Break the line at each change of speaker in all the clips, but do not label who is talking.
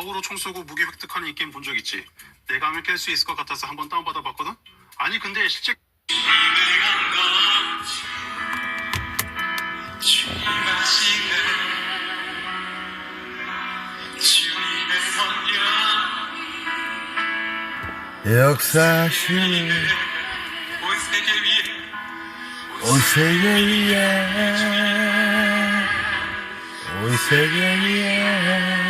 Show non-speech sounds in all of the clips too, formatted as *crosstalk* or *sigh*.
좌우로 총 쏘고 무기 획득하는 이 게임 본 적 있지? 내가 하면 깰 수 있을 것 같아서 한번 다운받아 봤거든? 아니 근데 실제
역사시는 온 세계 위에 온 세계 위에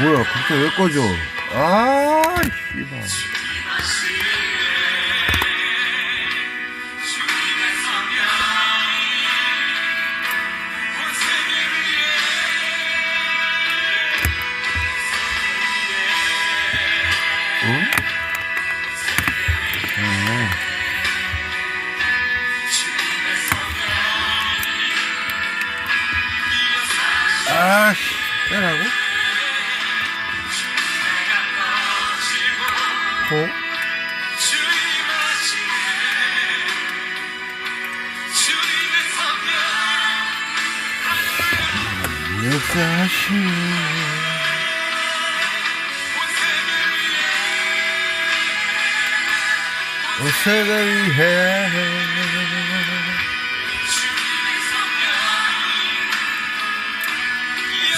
뭐야 갑자기 왜 꺼져? 아 씨발 옷세가 위해.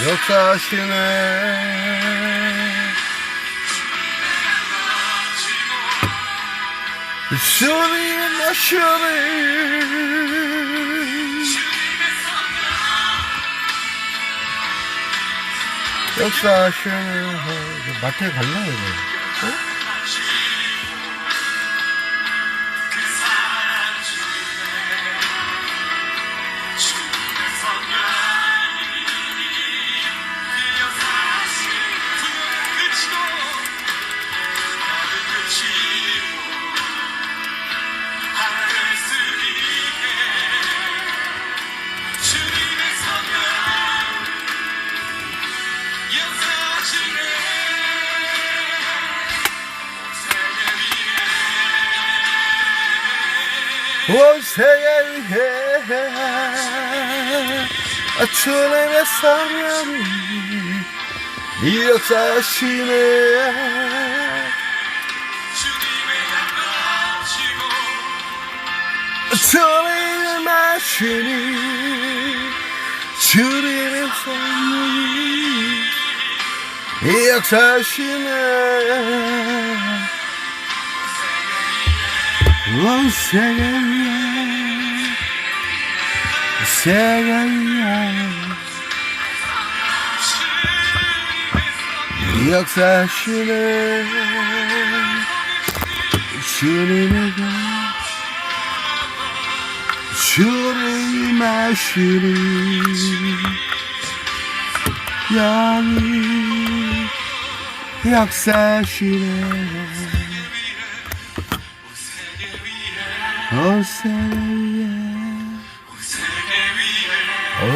역사하시네. 주님 나시네 역사하시네. 마트에 갈라 이거? 어? 아, 주님의 사명이 이 역사하시 세계 위에 역사하시네 주님의 가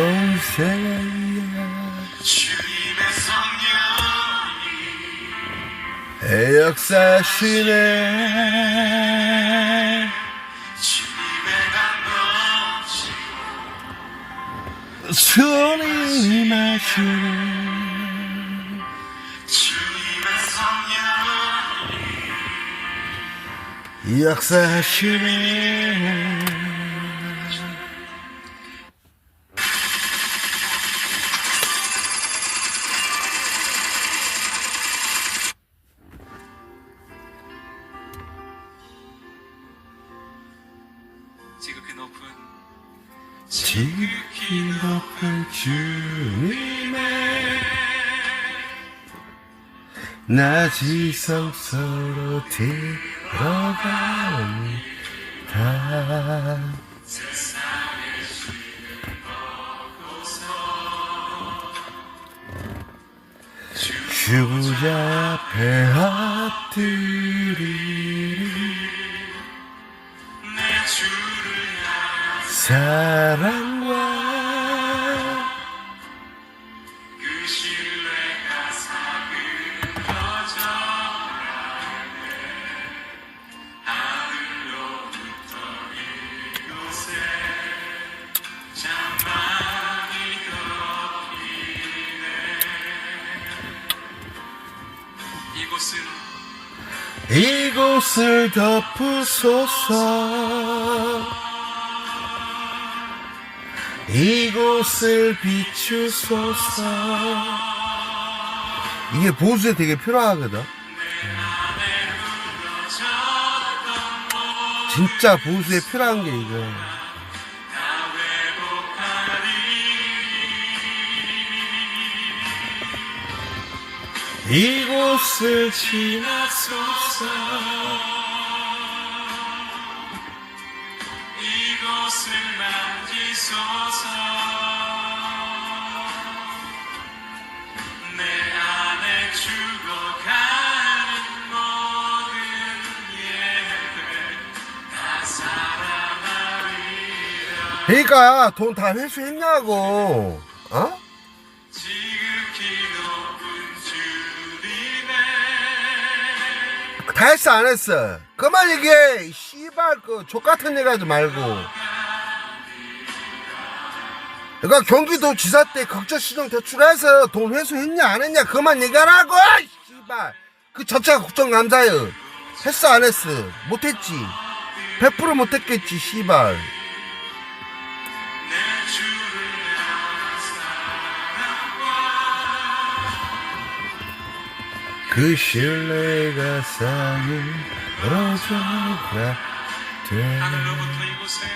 주님 마시니 영 나 지성 서로 들어간다 주부자 앞에 엎드리리 사랑 덮으소서. 이곳을 비추소서. 이게 보수에 되게 필요하거든. 진짜 보수에 필요한 게 이거 이곳을 지나소서 그러니까 돈 다 회수했냐고. 어? 다 했어 안 했어? 그만 얘기해 씨발. 그 족같은 얘기 하지 말고 그러니까 경기도 지사 때 극저시정 대출해서 돈 회수했냐 안 했냐 그만 얘기하라고 씨발. 그 자체가 국정감사요. 했어 안 했어? 못했지. 100% 못했겠지 씨발. 그 신뢰가 돼
하늘로부터 이곳에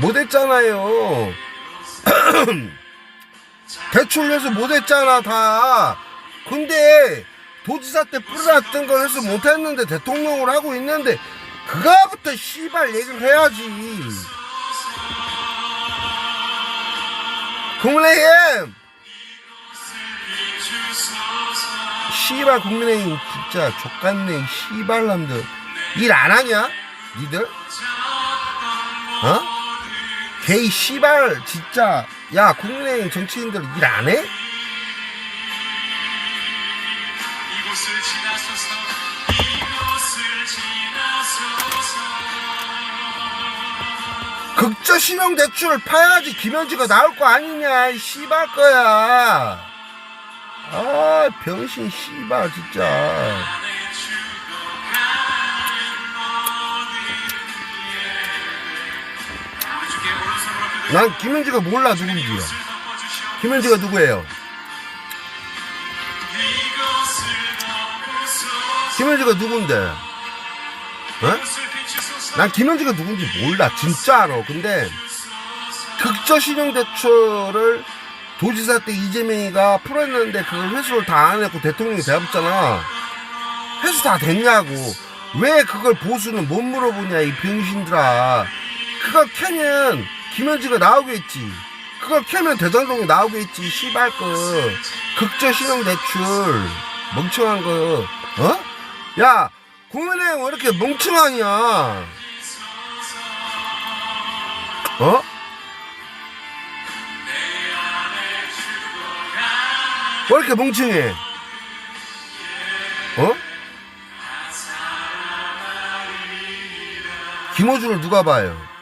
못했잖아요. *clears throat* 대출 내서 못했잖아 다. 근데 도지사 때 뿌려놨던 걸 해서 못했는데 대통령을 하고 있는데 그거부터 씨발 얘기를 해야지. 국민의힘 씨발 국민의힘 진짜 족같네 이 씨발남들 일 안 하냐? 니들? 어? 개이 씨발 진짜. 야 국민의힘 정치인들 일 안 해?
이곳을 지나소서
극저 신용 대출을 파야지 김현지가 나올 거 아니냐 이 씨발 거야. 아 병신 씨발 진짜 난 김현지가 몰라 누군지요 김현지가 누구예요? 김현지가 누군데? 어? 난 김현지가 누군지 몰라 진짜로. 근데 극저 신용 대출을 도지사 때 이재명이가 풀었는데 그걸 회수를 다 안 했고 대통령이 대합잖아. 회수 다 됐냐고. 왜 그걸 보수는 못 물어보냐 이 병신들아. 그걸 캐면 김현지가 나오겠지 그걸 캐면 대장동이 나오겠지 씨발 거 극저 신용 대출 멍청한 거 어? 야 국민의힘 왜 이렇게 멍청하냐 어? 왜 이렇게 멍청해? 어? 김호준을 누가 봐요?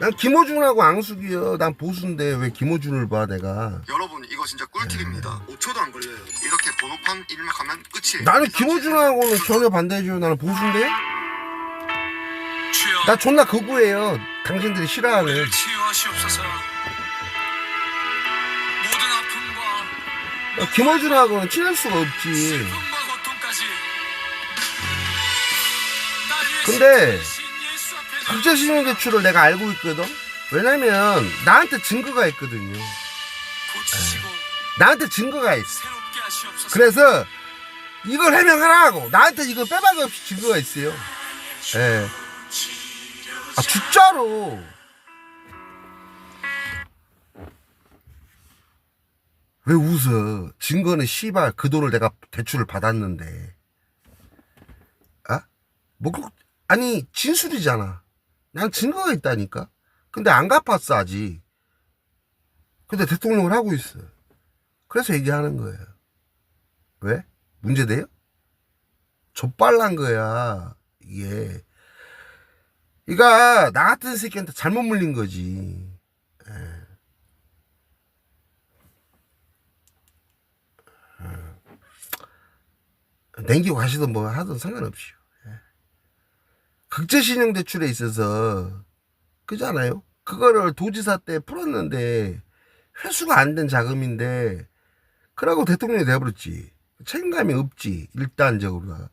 난 김호준하고 앙숙이요. 난 보수인데 왜 김호준을 봐 내가?
여러분 이거 진짜 꿀팁입니다. 5초도 안 걸려요. 이렇게 번호판 입력하면 끝이에요.
나는 김호준하고는 전혀 반대죠. 나는 보수인데? 나 존나 극우예요. 당신들이 싫어하는.
치유하시옵소서 모든 아픔과
나 김호준하고는 친할 수가 없지.
슬픔과 고통까지 날 위해
근데
신신 예수 앞에
극저 신용 대출을 내가 알고 있거든. 왜냐면 나한테 증거가 있거든요.
고치시고
나한테 증거가 있어.
새롭게 하시옵소서
그래서 이걸 해명하라고 나한테 이거 빼박이 없이 증거가 있어요 예. 아 진짜로 왜 웃어 증거는 씨발 그 돈을 내가 대출을 받았는데 아? 뭐 그, 아니 진술이잖아 난 증거가 있다니까 근데 안 갚았어 아직 근데 대통령을 하고 있어 그래서 얘기하는 거예요 왜? 문제돼요? 좆발난 거야 이게 이가 나 같은 새끼한테 잘못 물린 거지 예. 예. 냉기고 가시든 뭐 하든 상관없이요 예. 극제신용 대출에 있어서 그잖아요? 그거를 도지사 때 풀었는데 회수가 안 된 자금인데 그러고 대통령이 돼버렸지. 책임감이 없지 일단적으로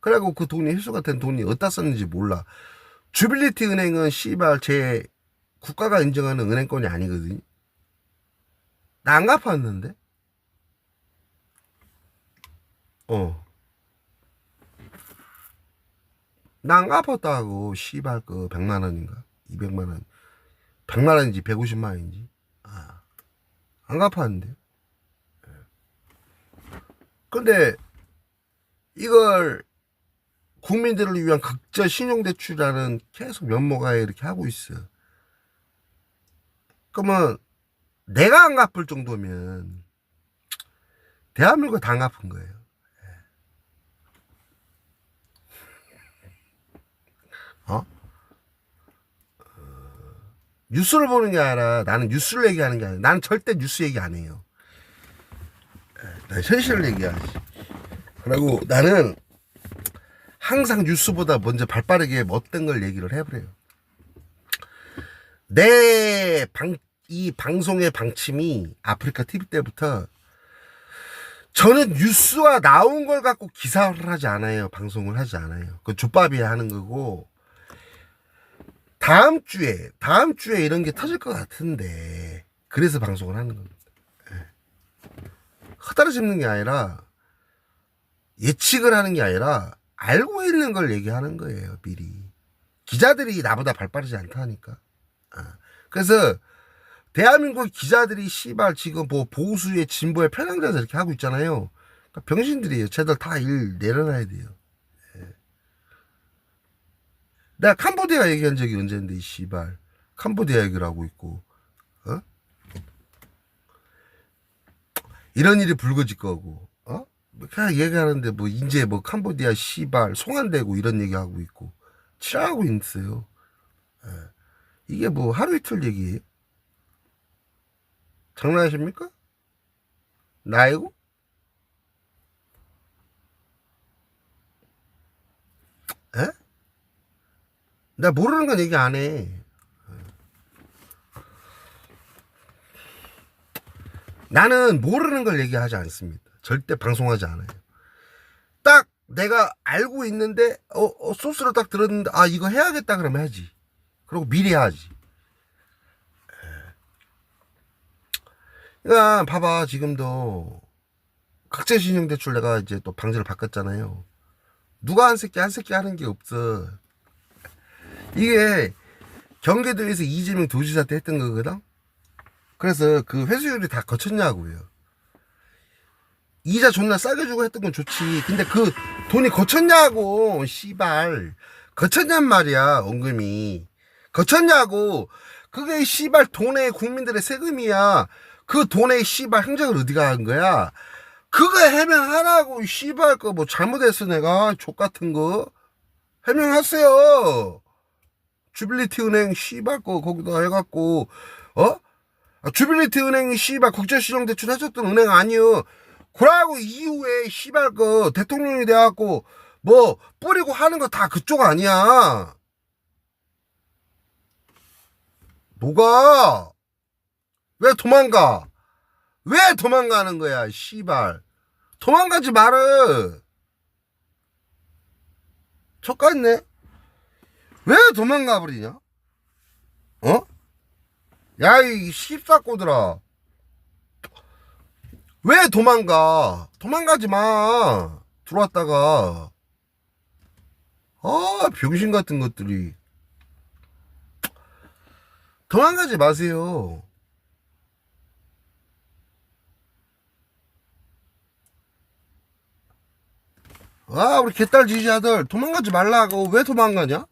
그래고 그 돈이 회수가 된 돈이 어디다 썼는지 몰라. 주빌리티 은행은 씨발 제 국가가 인정하는 은행권이 아니거든. 나안 갚았는데? 어 나안 갚았다고 씨발 그 100만 원인가? 200만 원. 100만 원인지 150만 원인지? 아, 안 갚았는데. 근데 이걸 국민들을 위한 극저 신용대출이라는 계속 면모가에 이렇게 하고 있어. 그러면 내가 안 갚을 정도면 대한민국이 다안 갚은 거예요. 어? 어, 뉴스를 보는 게 아니라 나는 뉴스를 얘기하는 게 아니라 나는 절대 뉴스 얘기 안 해요. 난 현실을 얘기하지. 그리고 나는 항상 뉴스보다 먼저 발빠르게 못된 걸 얘기를 해버려요. 내 방, 이 방송의 방침이 아프리카 TV 때부터 저는 뉴스와 나온 걸 갖고 기사를 하지 않아요. 방송을 하지 않아요. 그 족밥이야 하는 거고. 다음 주에, 다음 주에 이런 게 터질 것 같은데. 그래서 방송을 하는 겁니다. 허다를 짚는 게 아니라 예측을 하는 게 아니라 알고 있는 걸 얘기하는 거예요 미리. 기자들이 나보다 발빠르지 않다니까. 아, 그래서 대한민국 기자들이 씨발 지금 뭐 보수의 진보의 편향돼서 이렇게 하고 있잖아요. 그러니까 병신들이에요. 쟤들 다 일 내려놔야 돼요 예. 내가 캄보디아 얘기한 적이 언제인데 이 씨발 캄보디아 얘기를 하고 있고 어? 이런 일이 불거질 거고, 어? 뭐 그냥 얘기하는데 뭐 이제 뭐 캄보디아 시발 송환되고 이런 얘기하고 있고 치하고 있어요. 예. 이게 뭐 하루 이틀 얘기예요? 장난하십니까? 나이고? 에? 나 모르는 건 얘기 안 해. 나는 모르는 걸 얘기하지 않습니다. 절대 방송하지 않아요. 딱 내가 알고 있는데 어, 어, 소스를 딱 들었는데 아 이거 해야겠다 그러면 해야지. 그리고 미리 해야지. 그러니까 봐봐 지금도 각제신용대출 내가 이제 또 방지를 바꿨잖아요. 누가 한 새끼 한 새끼 하는 게 없어. 이게 경기도에서 이재명 도지사 때 했던 거거든. 그래서 그 회수율이 다 거쳤냐고요. 이자 존나 싸게 주고 했던 건 좋지. 근데 그 돈이 거쳤냐고, 씨발. 거쳤냔 말이야, 원금이. 거쳤냐고. 그게 씨발 돈의 국민들의 세금이야. 그 돈의 씨발 행적을 어디가 한 거야? 그거 해명하라고, 씨발, 거뭐 잘못했어, 내가. 족 같은 거. 해명하세요. 주빌리티 은행 씨발 거 거기다 해갖고, 어? 아, 주빌리티 은행이 씨발 국제시장 대출 해줬던 은행 아니요. 그러고 이후에 씨발 그 대통령이 돼갖고 뭐 뿌리고 하는 거 다 그쪽 아니야. 뭐가? 왜 도망가? 왜 도망가는 거야, 씨발. 도망가지 말어. 족같네. 왜 도망가 버리냐? 어? 야, 이 씹사꼬들아. 왜 도망가? 도망가지 마. 들어왔다가 아 병신 같은 것들이 도망가지 마세요. 아 우리 개딸 지지자들 도망가지 말라고 왜 도망가냐?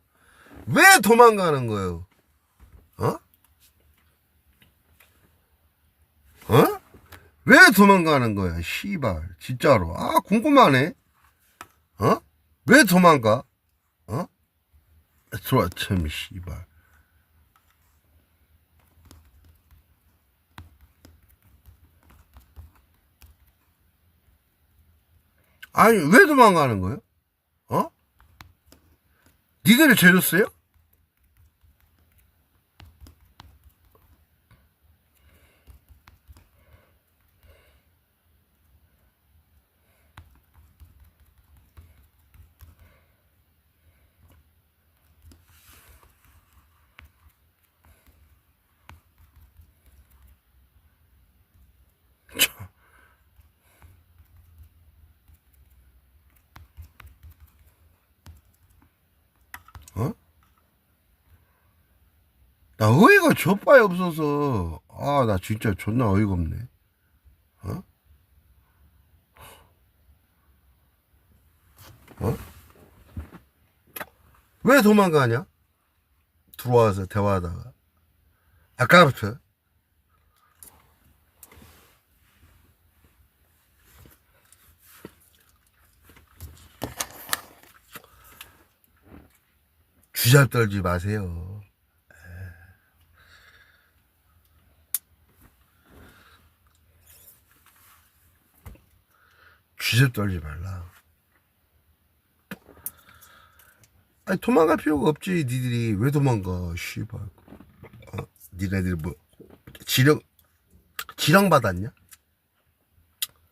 왜 도망가는 거예요? 어? 어? 왜 도망가는 거야? 씨발 진짜로 아 궁금하네. 어? 왜 도망가? 어? 들어와 참 씨발. 아니 왜 도망가는 거예요? 어? 니들이 죄졌어요? 나 어이가 좆바에 없어서 아 나 진짜 존나 어이가 없네 어? 어? 왜 도망가냐? 들어와서 대화하다가 아까부터 주잡 떨지 마세요 쥐잡 떨지 말라. 아니 도망갈 필요가 없지. 니들이 왜 도망가? 씨발. 어? 니네들 뭐 지령 지령 받았냐?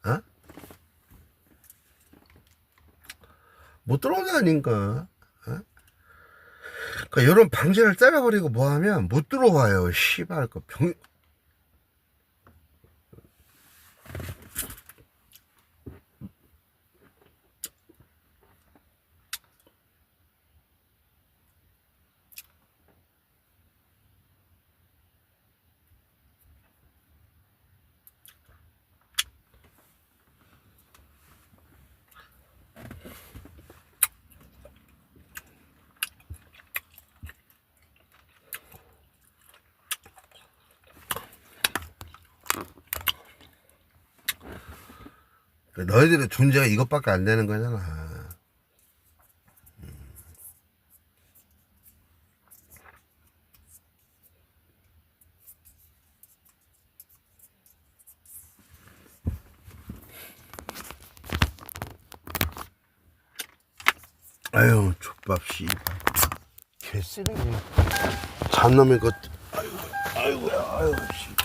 어? 못 들어오다니까. 어? 그러니까 이런 방제를 때려버리고 뭐하면 못 들어와요. 씨발 그 병. 너희들의 존재가 이것밖에 안 되는 거잖아. 아유, 족밥 씨. 개쓰레기. 잔놈의 것. 아이고, 아이고야, 아이고, 씨.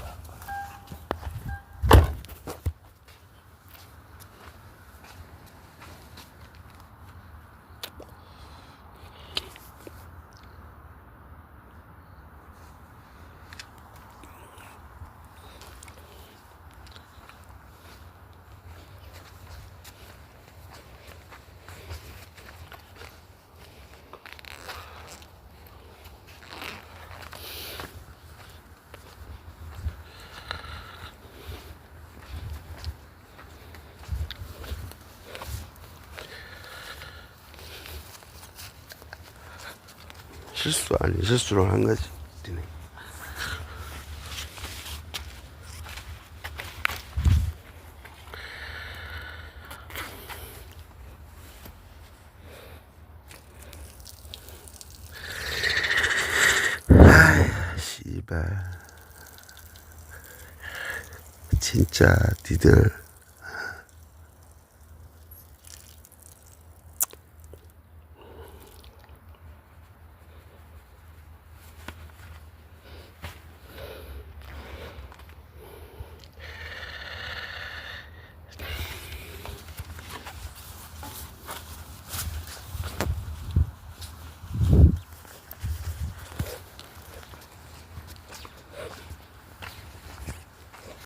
실수 아닌 실수를 한 거지. 씨발. 진짜 니들